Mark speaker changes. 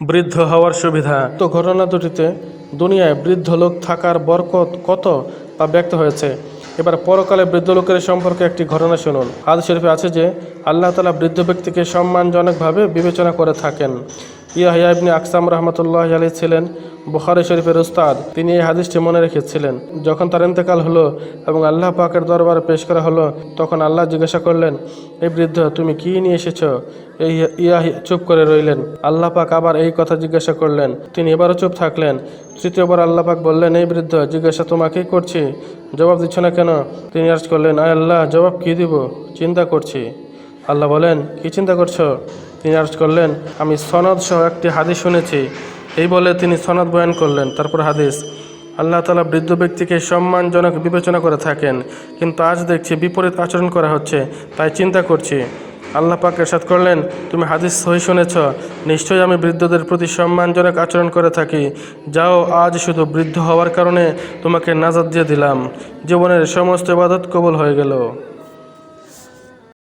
Speaker 1: বৃদ্ধ হওয়ার সুবিধা। তো ঘটনা দুটিতে দুনিয়ায় বৃদ্ধ লোক থাকার বরকত কত তা ব্যক্ত হয়েছে। এবার পরকালে বৃদ্ধ লোকের সম্পর্কে একটি ঘটনা শুনুন। হাদ শরীফে আছে যে, আল্লাহ তালা বৃদ্ধ ব্যক্তিকে সম্মানজনকভাবে বিবেচনা করে থাকেন। ইয়াহিয়া ইবনে আকসাম রহমতুল্লাহ আলী ছিলেন বুখারি শরীফের উস্তাদ। তিনি এই হাদিসটি মনে রেখেছিলেন। যখন তার ইন্তেকাল হলো এবং আল্লাহ পাকের দরবারে পেশ করা হলো, তখন আল্লাহ জিজ্ঞাসা করলেন, এই বৃদ্ধ, তুমি কি নিয়ে এসেছ? এই ইয়াহি চুপ করে রইলেন। আল্লাহ পাক আবার এই কথা জিজ্ঞাসা করলেন। তিনি এবারও চুপ থাকলেন। তৃতীয়বার আল্লাহ পাক বললেন, এই বৃদ্ধ, জিজ্ঞাসা তোমাকেই করছি? জবাব দিচ্ছ না কেন? তিনি আজ করলেন, আয় আল্লাহ, জবাব কি দিব? চিন্তা করছি। আল্লাহ বলেন, কি চিন্তা করছ? তিনি আর্জ করলেন, আমি সনদ সহ একটি হাদিস শুনেছি। এই বলে তিনি সনদ বয়ান করলেন। তারপর হাদিস, আল্লাহ তালা বৃদ্ধ ব্যক্তিকে সম্মানজনক বিবেচনা করে থাকেন, কিন্তু আজ দেখছি বিপরীত আচরণ করা হচ্ছে, তাই চিন্তা করছি। আল্লাহ পাক এরশাদ করলেন, তুমি হাদিস সহি শুনেছ, নিশ্চয়ই আমি বৃদ্ধদের প্রতি সম্মানজনক আচরণ করে থাকি। যাও, আজ শুধু বৃদ্ধ হওয়ার কারণে তোমাকে নাজাদ দিয়ে দিলাম। জীবনের সমস্ত ইবাদত কবল হয়ে গেল।